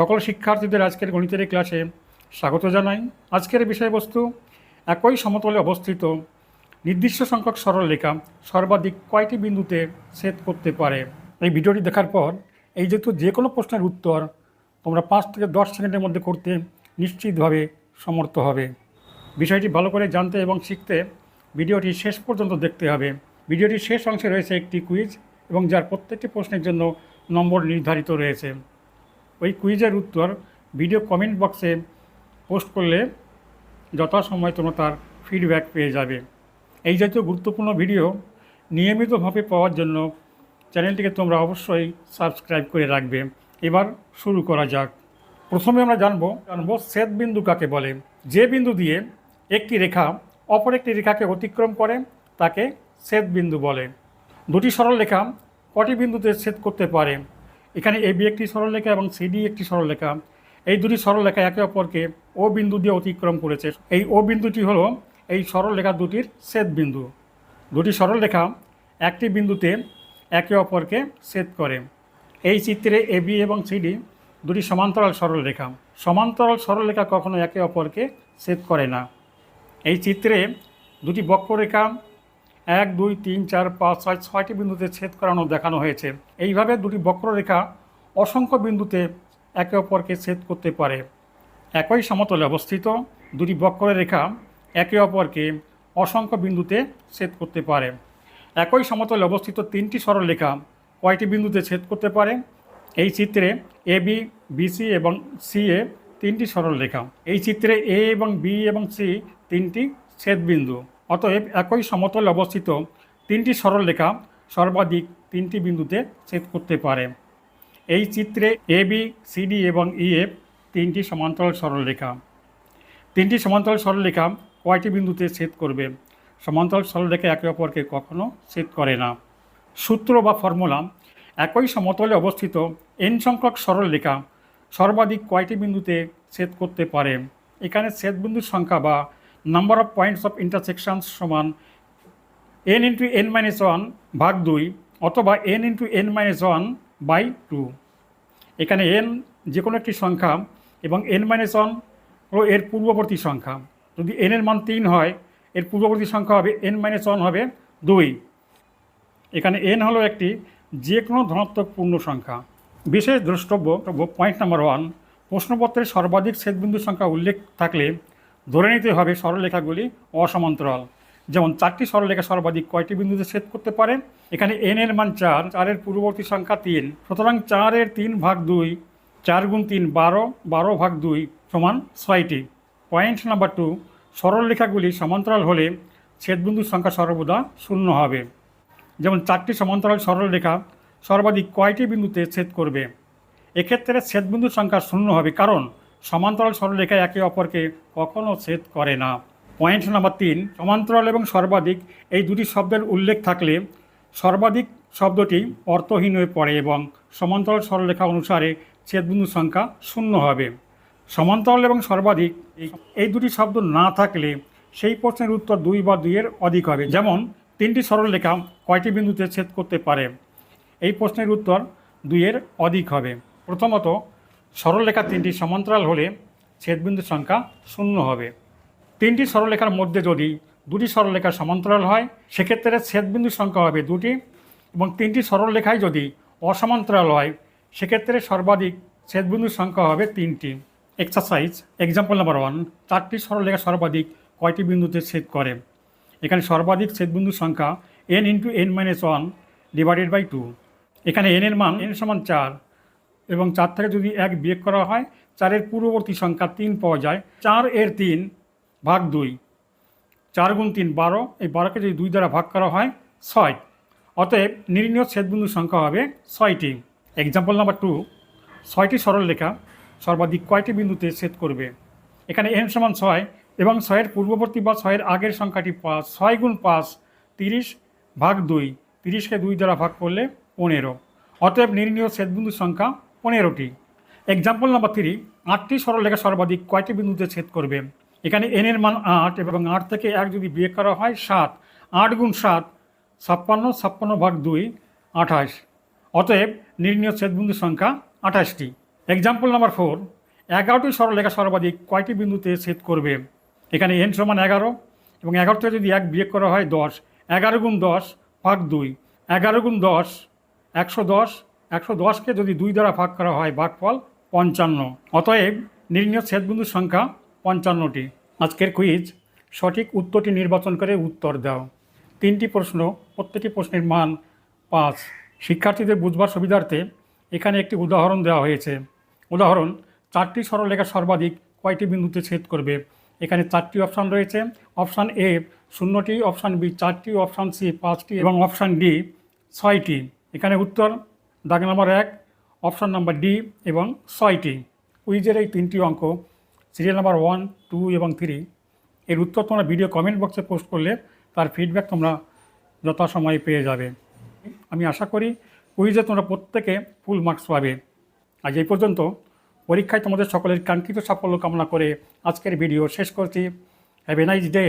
সকল শিক্ষার্থীদের আজকের গণিতের ক্লাসে স্বাগত জানাই। আজকের বিষয়বস্তু, একই সমতলে অবস্থিত, নির্দিষ্ট সংখ্যক সরলরেখা সর্বাধিক কয়টি বিন্দুতে ছেদ করতে পারে? এই ভিডিওটি দেখার পর এই যেহেতু যে কোনো প্রশ্নের উত্তর তোমরা পাঁচ থেকে দশ সেকেন্ডের মধ্যে করতে নিশ্চিতভাবে সমর্থ হবে। বিষয়টি ভালো করে জানতে এবং শিখতে ভিডিওটি শেষ পর্যন্ত দেখতে হবে। ভিডিওটির শেষ অংশে রয়েছে একটি কুইজ এবং যার প্রত্যেকটি প্রশ্নের জন্য নম্বর নির্ধারিত রয়েছে। ওই কুইজের উত্তর ভিডিও কমেন্ট বক্সে পোস্ট করলে যথাসময় তোমরা তার ফিডব্যাক পেয়ে যাবে। এই জাতীয় গুরুত্বপূর্ণ ভিডিও নিয়মিতভাবে পাওয়ার জন্য চ্যানেলটিকে তোমরা অবশ্যই সাবস্ক্রাইব করে রাখবে। এবার শুরু করা যাক। প্রথমে আমরা জানব জানব সেদ বিন্দু কাকে বলে? যে বিন্দু দিয়ে একটি রেখা অপর একটি রেখাকে অতিক্রম করে, তাকে ছেদ বিন্দু বলে। দুটি সরল রেখা কটি বিন্দুতে ছেদ করতে পারে? এখানে এ বি একটি সরলরেখা এবং সিডি একটি সরলরেখা। এই দুটি সরলরেখা একে অপরকে ও বিন্দু দিয়ে অতিক্রম করেছে। এই ও বিন্দুটি হলো এই সরলরেখা দুটির ছেদ বিন্দু। দুটি সরলরেখা একটি বিন্দুতে একে অপরকে ছেদ করে। এই চিত্রে এ বি এবং সিডি দুটি সমান্তরাল সরলরেখা। সমান্তরাল সরলরেখা কখনো একে অপরকে ছেদ করে না। এই চিত্রে দুটি বক্ররেখা এক, দুই, তিন, চার, পাঁচ, ছয়, ছয়টি বিন্দুতে ছেদ করানো দেখানো হয়েছে। এইভাবে দুটি বক্ররেখা অসংখ্য বিন্দুতে একে অপরকে ছেদ করতে পারে। একই সমতলে অবস্থিত দুটি বক্ররেখা একে অপরকে অসংখ্য বিন্দুতে ছেদ করতে পারে। একই সমতলে অবস্থিত তিনটি সরলরেখা কয়টি বিন্দুতে ছেদ করতে পারে? এই চিত্রে এ, বি বিসি এবং সি এ তিনটি সরলরেখা। এই চিত্রে এ এবং বি এবং সি তিনটি ছেদবিন্দু অতএব একই সমতলে অবস্থিত তিনটি সরলরেখা সর্বাধিক তিনটি বিন্দুতে ছেদ করতে পারে। এই চিত্রে এ বি সিডি এবং ই এফ তিনটি সমান্তরাল সরলরেখা। তিনটি সমান্তরাল সরলরেখা কয়টি বিন্দুতে ছেদ করবে? সমান্তরাল সরলরেখা একে অপরকে কখনো ছেদ করে না। সূত্র বা ফর্মুলা, একই সমতলে অবস্থিত এন সংখ্যক সরলরেখা সর্বাধিক কয়টি বিন্দুতে ছেদ করতে পারে? এখানে ছেদবিন্দুর সংখ্যা বা number of points of intersections সমান N into N minus one ভাগ দুই অথবা N into N minus one by two এখানে এন যে কোনো একটি সংখ্যা এবং এন মাইনাস ওয়ান হলো এর পূর্ববর্তী সংখ্যা। যদি এন এর মান তিন হয়, এর পূর্ববর্তী সংখ্যা হবে এন মাইনাস ওয়ান হবে দুই। এখানে এন হলো একটি যে কোনো ধনাত্মক পূর্ণ সংখ্যা। বিশেষ দ্রষ্টব্য পয়েন্ট নাম্বার ওয়ান প্রশ্নপত্রের সর্বাধিক ছেদবিন্দু সংখ্যা উল্লেখ থাকলে ধরে নিতে হবে সরলরেখাগুলি অসমান্তরাল। যেমন চারটি সরলরেখা সর্বাধিক কয়টি বিন্দুতে ছেদ করতে পারে? এখানে এন এর মান চার, চারের পূর্ববর্তী সংখ্যা তিন। সুতরাং চারের তিন ভাগ দুই, চার গুণ তিন বারো বারো ভাগ দুই সমান ছয়টি। পয়েন্ট নাম্বার টু সরলরেখাগুলি সমান্তরাল হলে ছেদবিন্দুর সংখ্যা সর্বদা শূন্য হবে। যেমন চারটি সমান্তরাল সরলরেখা সর্বাধিক কয়টি বিন্দুতে ছেদ করবে? এক্ষেত্রে ছেদবিন্দুর সংখ্যা শূন্য হবে। কারণ সমান্তরাল সরলরেখা একে অপরকে কখনও ছেদ করে না। পয়েন্ট নাম্বার তিন, সমান্তরাল এবং সর্বাধিক, এই দুটি শব্দের উল্লেখ থাকলে সর্বাধিক শব্দটি অর্থহীন হয়ে পড়ে এবং সমান্তরাল সরলরেখা অনুসারে ছেদবিন্দুর সংখ্যা শূন্য হবে। সমান্তরাল এবং সর্বাধিক, এই- এই দুটি শব্দ না থাকলে সেই প্রশ্নের উত্তর দুই বা দুইয়ের অধিক হবে। যেমন, তিনটি সরলরেখা কয়টি বিন্দুতে ছেদ করতে পারে? এই প্রশ্নের উত্তর দুইয়ের অধিক হবে। প্রথমত সরলরেখা তিনটি সমান্তরাল হলে ছেদবিন্দুর সংখ্যা শূন্য হবে। তিনটি সরলরেখার মধ্যে যদি দুটি সরলরেখা সমান্তরাল হয়, সেক্ষেত্রে ছেদবিন্দুর সংখ্যা হবে দুটি এবং তিনটি সরলরেখায় যদি অসমান্তরাল হয়, সেক্ষেত্রে সর্বাধিক ছেদবিন্দুর সংখ্যা হবে তিনটি। এক্সারসাইজ এক্সাম্পল নাম্বার ওয়ান চারটি সরলরেখা সর্বাধিক কয়টি বিন্দুতে ছেদ করে? এখানে সর্বাধিক ছেদবিন্দুর সংখ্যা N into N minus one divided by two এখানে এন এর মান এন সমান চার এবং চার থেকে যদি এক বিয়োগ করা হয়, চারের পূর্ববর্তী সংখ্যা তিন পাওয়া যায়। চার এর তিন ভাগ দুই। চার গুণ তিন, বারো। এই বারোকে যদি দুই দ্বারা ভাগ করা হয়, ছয়। অতএব নির্ণীয় ছেদবিন্দুর সংখ্যা হবে ছয়টি। এক্সাম্পল নাম্বার টু ছয়টি সরলরেখা সর্বাধিক কয়টি বিন্দুতে ছেদ করবে? এখানে এন সমান ছয় এবং ছয়ের পূর্ববর্তী বা ছয়ের আগের সংখ্যাটি পাঁচ। ছয় গুণ পাঁচ, তিরিশ ভাগ দুই। তিরিশকে দুই দ্বারা ভাগ করলে পনেরো। অতএব নির্ণীয় ছেদবিন্দুর সংখ্যা পনেরোটি। এক্সাম্পল নাম্বার থ্রি আটটি সরলরেখা সর্বাধিক কয়টি বিন্দুতে ছেদ করবে? এখানে এন এর মান আট এবং আট থেকে এক যদি বিয়োগ করা হয় সাত। আট গুণ সাত, ছাপ্পান্ন ছাপ্পান্ন ভাগ দুই, আঠাশ। অতএব নির্ণীয় ছেদবিন্দুর সংখ্যা আঠাশটি। এক্সাম্পল নাম্বার ফোর এগারোটি সরলরেখা সর্বাধিক কয়টি বিন্দুতে ছেদ করবে? এখানে এন সমান এগারো এবং এগারো থেকে যদি এক বিয়োগ করা হয় দশ। এগারো গুণ দশ ভাগ দুই। এগারো গুণ দশ, একশো দশ একশো দশকে যদি দুই দ্বারা ভাগ করা হয় ভাগফল পঞ্চান্ন। অতএব নির্ণয় ছেদবিন্দুর সংখ্যা পঞ্চান্নটি। আজকের কুইজ, সঠিক উত্তরটি নির্বাচন করে উত্তর দাও। তিনটি প্রশ্ন, প্রত্যেকটি প্রশ্নের মান পাঁচ। শিক্ষার্থীদের বুঝবার সুবিধার্থে এখানে একটি উদাহরণ দেওয়া হয়েছে। উদাহরণ, চারটি সরলরেখা সর্বাধিক কয়টি বিন্দুতে ছেদ করবে? এখানে চারটি অপশান রয়েছে। অপশান এ, শূন্যটি, অপশান বি, চারটি, অপশান সি, পাঁচটি এবং অপশান ডি, ছয়টি। এখানে উত্তর দাগ নম্বর এক, অপশান নাম্বার ডি এবং ছয়টি। কুইজের এই তিনটি অঙ্ক সিরিয়াল নাম্বার ওয়ান টু এবং থ্রি এর উত্তর তোমরা ভিডিও কমেন্ট বক্সে পোস্ট করলে তার ফিডব্যাক তোমরা যথাসময়ে পেয়ে যাবে। আমি আশা করি কুইজে তোমরা প্রত্যেকে ফুল মার্কস পাবে। আজ এই পর্যন্ত পরীক্ষায় তোমাদের সকলের কাঙ্ক্ষিত সাফল্য কামনা করে আজকের ভিডিও শেষ করছি। Have a nice day